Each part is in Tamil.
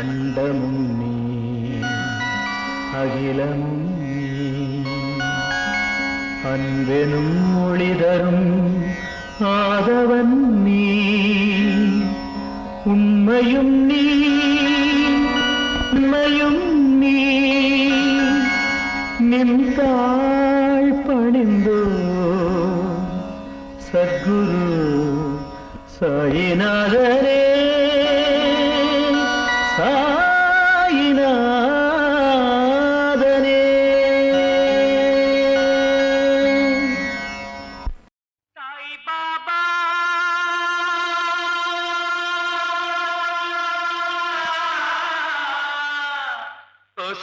அண்டமும் நீ அகிலமும் அன்பெனும் மொழி ஆதவன் நீ உண்மையும் நீ.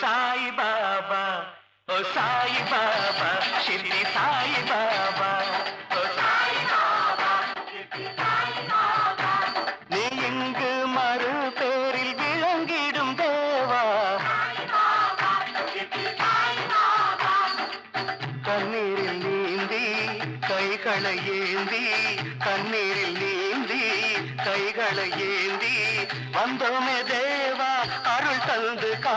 சாய் பாபா ஓ சாய் பாபா ஷிர்டி சாய் பாபா. ஓ சாய் பாபா நீ இங்கு மறு பேரில் விளங்கிடும் தேவா. கண்ணீரில் நீந்தி கைகளை ஏந்தி கண்ணீரில் நீந்தி கைகளை ஏந்தி வந்தோமே தேவா அருள் தந்து கா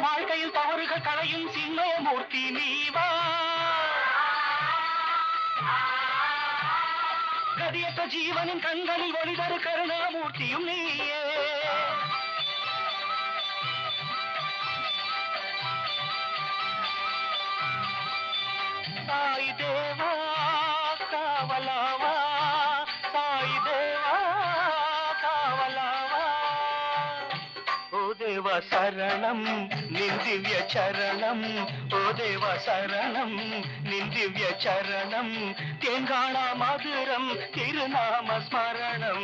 வாழ்க்கையில் தவறுகள் களையும் சின்மயமூர்த்தி நீவா. கதியற்ற ஜீவனின் கண்களில் ஒளிதரு கருணாமூர்த்தியும் நீயே. தாய் தேவா காவலாவா ശരണം നിന്ദിവ്യ ചരണം ഓ ദേവ ശരണം നിന്ദിവ്യ ചരണം തേങ്കാണ മധുരം തിരുനാമ സ്മരണം.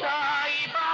സായിബാ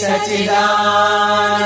सचिदानंद